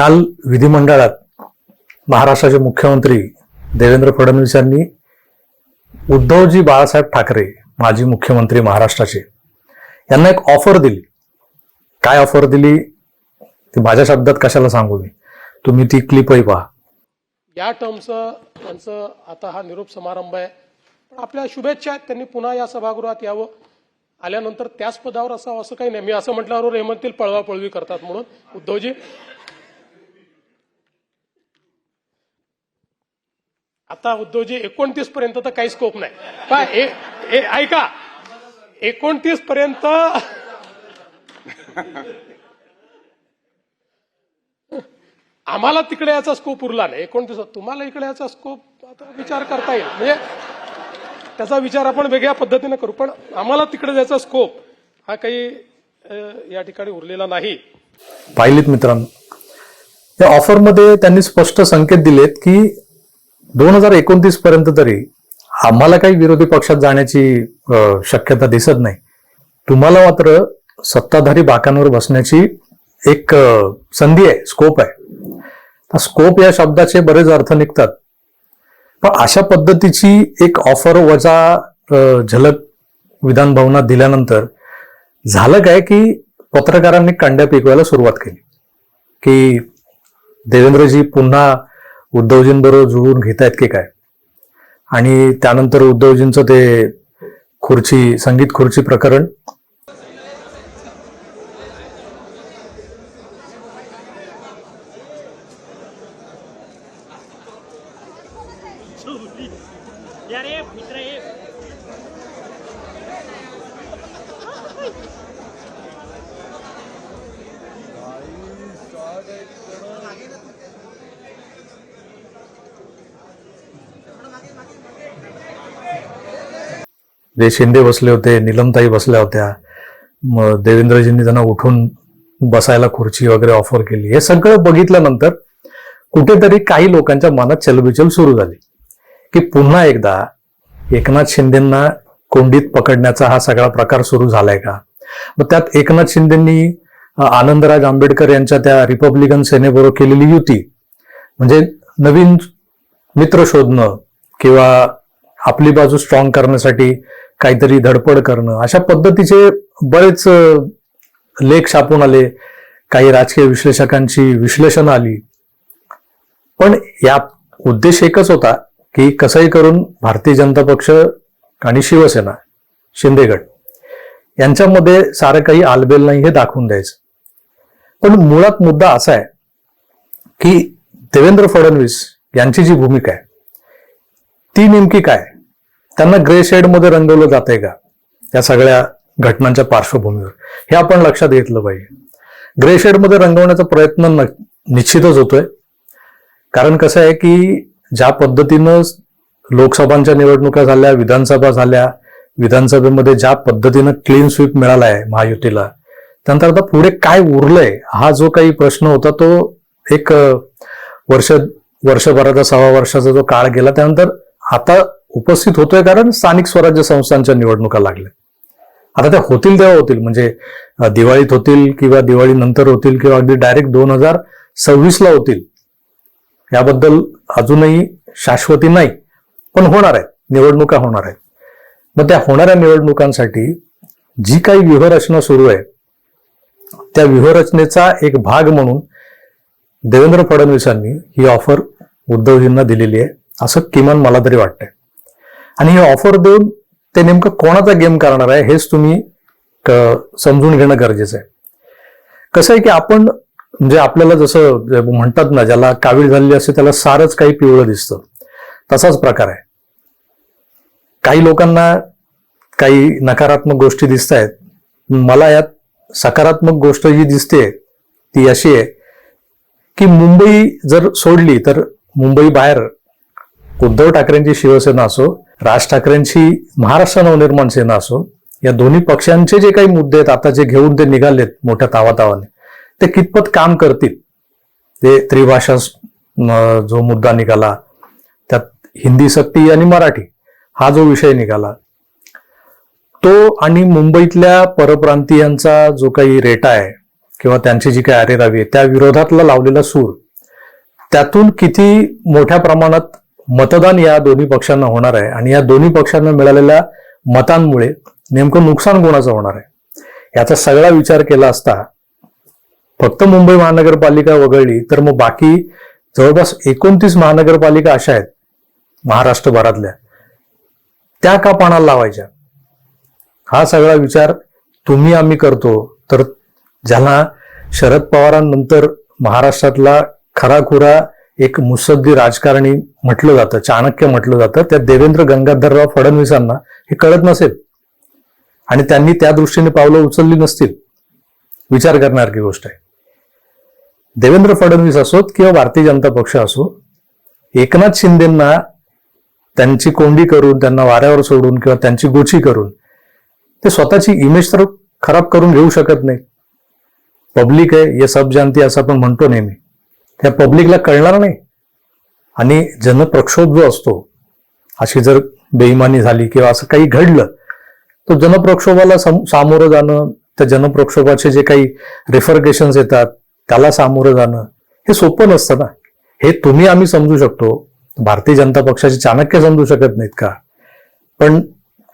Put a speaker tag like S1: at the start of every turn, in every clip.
S1: काल विधिमंडळात महाराष्ट्राचे मुख्यमंत्री देवेंद्र फडणवीस यांनी उद्धवजी बाळासाहेब ठाकरे माजी मुख्यमंत्री महाराष्ट्राचे यांना एक ऑफर दिली. काय ऑफर दिली? ती माझ्या शब्दात कशाला सांगू मी? तुम्ही ती क्लिपही पहा.
S2: या टर्मचं त्यांचं आता हा निरोप समारंभ आहे. पण आपल्या शुभेच्छा आहेत. त्यांनी पुन्हा या सभागृहात यावं. आल्यानंतर त्याच पदावर असावं असं काही नाही. मी असं म्हटल्यावर हे म्हणतील पळवापळवी करतात म्हणून. उद्धवजी आता उद्धवजी एकोणतीस पर्यंत तर काही स्कोप नाही. काय ऐका. एकोणतीस पर्यंत आम्हाला तिकडे याचा स्कोप उरला नाही. एकोणतीस तुम्हाला इकडे याचा स्कोप आता विचार करता येईल. म्हणजे त्याचा विचार आपण वेगळ्या पद्धतीने करू पण आम्हाला तिकडे जायचा स्कोप हा काही या ठिकाणी उरलेला नाही.
S1: पाहिलीत मित्रांनो. या ऑफरमध्ये त्यांनी स्पष्ट संकेत दिलेत की दोन हजार एकोणतीस पर्यंत तरी आम्हाला काही विरोधी पक्षात जाण्याची शक्यता दिसत नाही. तुम्हाला मात्र सत्ताधारी बाकांवर बसण्याची एक संधी आहे स्कोप आहे. स्कोप या शब्दाचे बरेच अर्थ निघतात. पण अशा पद्धतीची एक ऑफर वजा झलक विधान भवनात दिल्यानंतर झालं काय की पत्रकारांनी कांड्या पिकवायला सुरुवात केली. की देवेंद्रजी पुन्हा उद्धवजींबरोबर जुळवून घेत आहेत की काय? आणि त्यानंतर उद्धवजींचं ते खुर्ची संगीत खुर्ची प्रकरण. जे शिंदे बसले होते निलमताई बसल्या होत्या मग देवेंद्रजींनी त्यांना उठून बसायला खुर्ची वगैरे ऑफर केली. हे सगळं बघितल्यानंतर कुठेतरी काही लोकांच्या मनात चलबिचल सुरू झाली. की पुन्हा एकदा एकनाथ शिंदेंना कोंडीत पकडण्याचा हा सगळा प्रकार सुरू झालाय का? मग त्यात एकनाथ शिंदेंनी आनंदराज आंबेडकर यांच्या त्या रिपब्लिकन सेनेबरोबर केलेली युती म्हणजे नवीन मित्र शोधणं किंवा आपली बाजू स्ट्रॉंग करण्यासाठी काहीतरी धडपड करणं अशा पद्धतीचे बरेच लेख छापून आले. काही राजकीय विश्लेषकांची विश्लेषण आली. पण या उद्देश एकच होता की कसंही करून भारतीय जनता पक्ष आणि शिवसेना शिंदेगड यांच्यामध्ये सारं काही आलबेल नाही हे दाखवून द्यायचं. पण मुळात मुद्दा असा आहे की देवेंद्र फडणवीस यांची जी भूमिका आहे ती नेमकी काय? त्यांना ग्रे शेडमध्ये रंगवलं जात आहे का? या सगळ्या घटनांच्या पार्श्वभूमीवर. हे आपण लक्षात घेतलं पाहिजे. ग्रे शेडमध्ये रंगवण्याचा प्रयत्न न- निश्चितच होतोय. कारण कसं आहे की ज्या पद्धतीनं लोकसभांच्या निवडणुका झाल्या विधानसभा झाल्या विधानसभेमध्ये ज्या पद्धतीनं क्लीन स्वीप मिळाला आहे महायुतीला त्यानंतर आता पुढे काय उरलंय हा जो काही प्रश्न होता तो एक वर्ष वर्षभराचा सव्वा वर्षाचा जो काळ गेला त्यानंतर आता उपस्थित होतोय कारण स्थानिक स्वराज्य संस्थांच्या निवडणुका लागल्या. आता त्या होतील तेव्हा होतील. म्हणजे दिवाळीत होतील किंवा दिवाळी नंतर होतील किंवा अगदी डायरेक्ट दोन हजार सव्वीसला होतील. याबद्दल अजूनही शाश्वती नाही पण होणार आहेत निवडणुका होणार आहेत. मग त्या होणाऱ्या निवडणुकांसाठी जी काही व्यूहरचना सुरू आहे त्या व्यूहरचनेचा एक भाग म्हणून देवेंद्र फडणवीसांनी ही ऑफर उद्धवजींना दिलेली आहे. असं किमान मला तरी वाटतंय. आणि हे ऑफर देऊन ते नेमकं कोणाचा गेम करणार आहे हेच तुम्ही समजून घेणं गरजेचं आहे. कसं आहे की आपण म्हणजे आपल्याला जसं म्हणतात ना ज्याला कावीळ झालेली असते त्याला सारच काही पिवळं दिसतं. तसाच प्रकार आहे. काही लोकांना काही नकारात्मक गोष्टी दिसत आहेत. मला यात सकारात्मक गोष्ट जी दिसते ती अशी आहे की मुंबई जर सोडली तर मुंबई बाहेर उद्धव ठाकरेंची शिवसेना असो राज ठाकरेंची महाराष्ट्र नवनिर्माण सेना असो या दोन्ही पक्षांचे जे काही मुद्दे आहेत आता जे घेऊन ते निघालेत मोठ्या तावातावाने ते कितपत काम करतील? ते त्रिभाषा जो मुद्दा निघाला त्यात हिंदी सक्ती आणि मराठी हा जो विषय निघाला तो आणि मुंबईतल्या परप्रांतीयांचा जो काही रेटा आहे किंवा त्यांची जी काही अरेरावी आहे त्या विरोधातला लावलेला सूर त्यातून किती मोठ्या प्रमाणात मतदान या दोन्ही पक्षांना होणार आहे आणि या दोन्ही पक्षांना मिळालेल्या मतांमुळे नेमकं नुकसान कोणाचं होणार आहे? याचा सगळा विचार केला असता फक्त मुंबई महानगरपालिका वगळली तर मग बाकी जवळपास एकोणतीस महानगरपालिका अशा आहेत महाराष्ट्रभरातल्या. त्या का पाणाला लावायच्या? हा सगळा विचार तुम्ही आम्ही करतो. तर ज्याला शरद पवारांनंतर महाराष्ट्रातला खराखुरा एक मुसद्दी राजकारणी म्हटलं जातं चाणक्य म्हटलं जातं. त्या देवेंद्र गंगाधरराव फडणवीसांना हे कळत नसेल. आणि त्यांनी त्या दृष्टीने पावलं उचलली नसतील. विचार करण्यासारखी गोष्ट आहे. देवेंद्र फडणवीस असोत किंवा भारतीय जनता पक्ष असो एकनाथ शिंदेंना त्यांची कोंडी करून त्यांना वाऱ्यावर सोडून किंवा त्यांची गोची करून ते स्वतःची इमेज तर खराब करून घेऊ शकत नाही. पब्लिक आहे हे सब जानती असं आपण म्हणतो नेहमी. त्या पब्लिकला कळणार नाही. आणि जनप्रक्षोभ जो असतो अशी जर बेईमानी झाली किंवा असं काही घडलं तर जनप्रक्षोभाला सम- सामोरं जाणं त्या जनप्रक्षोभाचे जे काही रेफरगेशन्स येतात त्याला सामोरं जाणं हे सोपं नसतं ना. हे तुम्ही आम्ही समजू शकतो. भारतीय जनता पक्षाचे चाणक्य समजू शकत नाहीत का? पण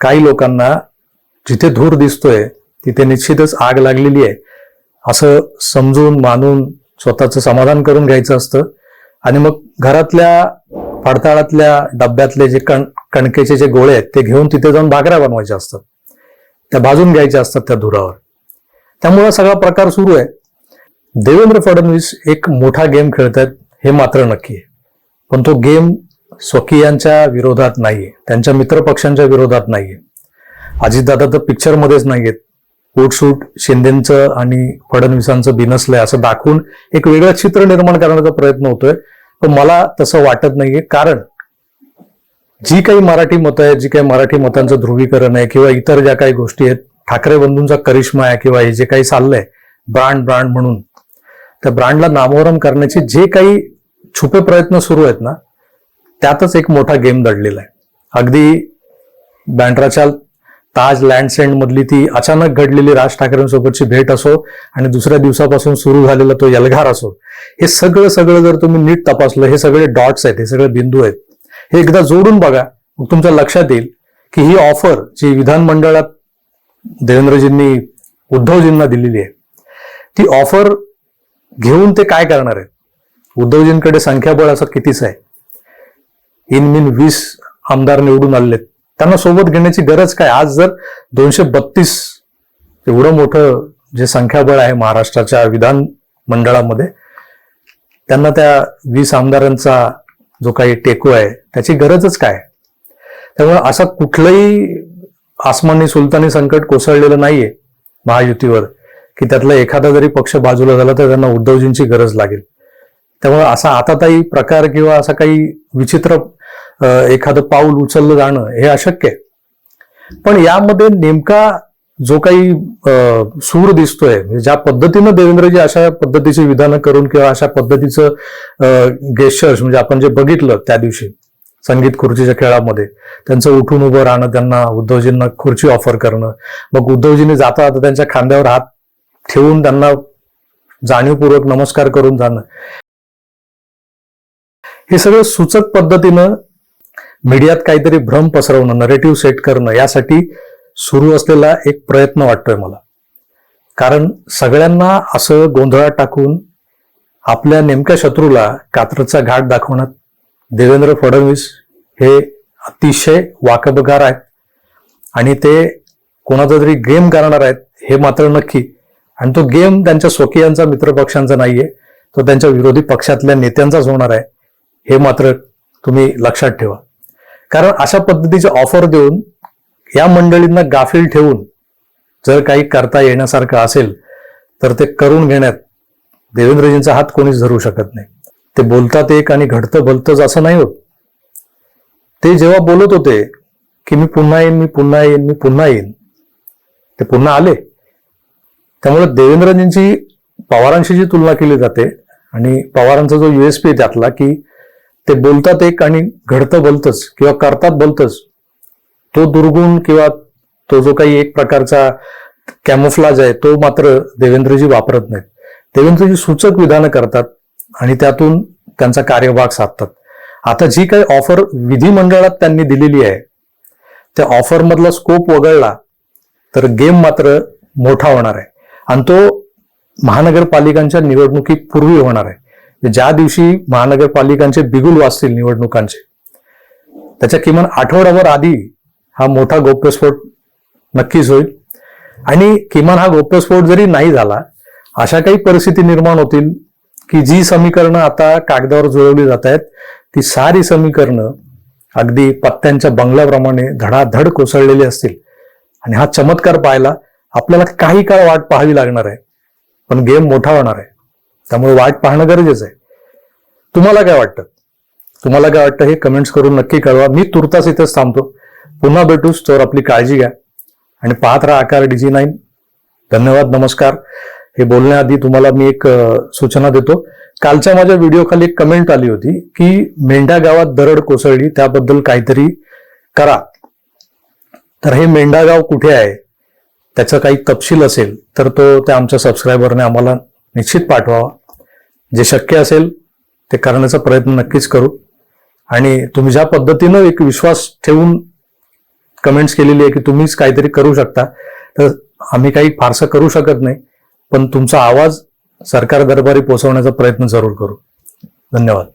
S1: काही लोकांना जिथे धूर दिसतोय तिथे निश्चितच आग लागलेली आहे. असं समजून मानून स्वतःचं समाधान करून घ्यायचं असतं. आणि मग घरातल्या पडताळातल्या डब्यातले जे कण कणकेचे जे गोळे आहेत ते घेऊन तिथे जाऊन भाकऱ्या बनवायच्या असतात. त्या भाजून घ्यायच्या असतात त्या धुरावर. त्यामुळे सगळा प्रकार सुरू आहे. देवेंद्र फडणवीस एक मोठा गेम खेळतात हे मात्र नक्की आहे. पण तो गेम स्वकीयांच्या विरोधात नाहीये. त्यांच्या मित्रपक्षांच्या विरोधात नाहीये. अजितदादा तर पिक्चरमध्येच नाहीयेत. पोटसूट शिंदेचं आणि फडणवीसांचं बिनसलंय असं दाखवून एक वेगळं चित्र निर्माण करण्याचा प्रयत्न होतोय. पण मला तसं वाटत नाहीये. कारण जी काही मराठी मतं आहेत जी काही मराठी मतांचं ध्रुवीकरण आहे किंवा इतर ज्या काही गोष्टी आहेत ठाकरे बंधूंचा करिश्मा आहे किंवा हे जे काही चाललंय ब्रांड ब्रांड म्हणून त्या ब्रांडला नामोहरम करण्याचे जे काही छुपे प्रयत्न सुरू आहेत ना त्यातच एक मोठा गेम दडलेला आहे. अगदी बँड्राच्या ताज लँडसेंड मधली ती अचानक घडलेली राज ठाकरेंसोबतची भेट असो आणि दुसऱ्या दिवसापासून सुरू झालेला तो यलघार असो हे सगळं सगळं जर तुम्ही नीट तपासलं हे सगळे डॉट्स आहेत हे सगळे बिंदू आहेत हे एकदा जोडून बघा मग तुमच्या लक्षात येईल की ही ऑफर जी विधानमंडळात देवेंद्रजींनी उद्धवजींना दिलेली आहे ती ऑफर घेऊन ते काय करणार आहेत? उद्धवजींकडे संख्याबळ असं कितीच आहे? इन मिन वीस आमदार निवडून आलेत. त्यांना सोबत घेण्याची गरज काय? आज जर दोनशे बत्तीस एवढं मोठं जे संख्याबळ आहे महाराष्ट्राच्या विधान मंडळामध्ये त्यांना त्या वीस आमदारांचा जो काही टेको आहे त्याची गरजच काय? त्यामुळे असा कुठलंही आसमानी सुलतानी संकट कोसळलेलं नाहीये महायुतीवर की त्यातला एखादा जरी पक्ष बाजूला झाला तर त्यांना उद्धवजींची गरज लागेल. त्यामुळे असा आताताई प्रकार किंवा असा काही विचित्र एखादं पाऊल उचललं जाणं हे अशक्य आहे. पण यामध्ये नेमका जो काही सूर दिसतोय म्हणजे ज्या पद्धतीनं देवेंद्रजी अशा पद्धतीची विधानं करून किंवा अशा पद्धतीचं गेस्टर्स म्हणजे आपण जे बघितलं त्या दिवशी संगीत खुर्चीच्या खेळामध्ये त्यांचं उठून उभं राहणं त्यांना उद्धवजींना खुर्ची ऑफर करणं मग उद्धवजींनी जाता जाता त्यांच्या खांद्यावर हात ठेवून त्यांना जाणीवपूर्वक नमस्कार करून जाणं. हे सगळं सूचक पद्धतीनं मीडियात काहीतरी भ्रम पसरवणं नरेटिव्ह सेट करणं यासाठी सुरू असलेला एक प्रयत्न वाटतोय मला. कारण सगळ्यांना असं गोंधळात टाकून आपल्या नेमक्या शत्रूला कात्रचा घाट दाखवण्यात देवेंद्र फडणवीस हे अतिशय वाकबगार आहेत आणि ते कोणाचा तरी गेम करणार आहेत हे मात्र नक्की. आणि तो गेम त्यांच्या स्वकीयांचा मित्रपक्षांचा नाहीये तो त्यांच्या विरोधी पक्षातल्या नेत्यांचाच होणार आहे हे मात्र तुम्ही लक्षात ठेवा. कारण अशा पद्धतीचे ऑफर देऊन या मंडळींना गाफील ठेवून जर काही करता येण्यासारखं असेल तर ते करून घेण्यात देवेंद्रजींचा हात कोणीच धरू शकत नाही. ते बोलतात एक आणि घडतं भलतंच असं नाही होत. ते जेव्हा बोलत होते की मी पुन्हा येईन मी पुन्हा येईन मी पुन्हा येईन ते पुन्हा आले. त्यामुळे देवेंद्रजींची पवारांशी जी तुलना केली जाते आणि पवारांचा जो युएसपी आहे त्यातला की ते बोलतात एक आणि घडतं बोलतच किंवा करतात बोलतच. तो दुर्गुण किंवा तो जो काही एक प्रकारचा कॅमोफ्लाज आहे तो मात्र देवेंद्रजी वापरत नाहीत. देवेंद्रजी सूचक विधानं करतात आणि त्यातून त्यांचा कार्यभाग साधतात. आता जी काही ऑफर विधिमंडळात त्यांनी दिलेली आहे त्या ऑफरमधला स्कोप वगळला तर गेम मात्र मोठा होणार आहे. आणि तो महानगरपालिकांच्या निवडणुकीपूर्वी होणार आहे. ज्या दिवशी महानगरपालिकांचे बिगुल वाचतील निवडणुकांचे त्याच्या किमान आठवड्याभर आधी हा मोठा गौप्यस्फोट नक्कीच होईल. आणि किमान हा गौप्यस्फोट जरी नाही झाला अशा काही परिस्थिती निर्माण होतील की जी समीकरणं आता कागदावर जुळवली जात आहेत ती सारी समीकरणं अगदी पत्त्यांच्या बंगल्याप्रमाणे धडाधड कोसळलेली असतील. आणि हा चमत्कार पाहायला आपल्याला काही काळ वाट पाहावी लागणार आहे. पण गेम मोठा होणार आहे. त्यामुळे वाट पाहणं गरजेचं आहे. तुम्हाला काय वाटतं? तुम्हाला काय वाटतं हे कमेंट्स करून नक्की कळवा. मी तुर्तास इथेच थांबतो. पुन्हा भेटूच तर आपली काळजी घ्या. आणि पाहत राहा आकार डीजी नाईन. धन्यवाद नमस्कार. हे बोलण्याआधी तुम्हाला मी एक सूचना देतो. कालच्या माझ्या व्हिडिओ खाली एक कमेंट आली होती की मेंढा गावात दरड कोसळली. त्याबद्दल काहीतरी करा. तर हे मेंढा गाव कुठे आहे? त्याचा काही तपशील असेल तर तो त्या आमच्या सबस्क्रायबरने आम्हाला निश्चित पाठवावा. जे शक्य असेल ते करण्याचा प्रयत्न नक्कीच करू. आणि तुम्ही ज्या पद्धतीनं एक विश्वास ठेवून कमेंट्स केलेली आहे की तुम्हीच काहीतरी करू शकता तर आम्ही काही फारसं करू शकत नाही पण तुमचा आवाज सरकार दरबारी पोहोचवण्याचा प्रयत्न जरूर करू. धन्यवाद.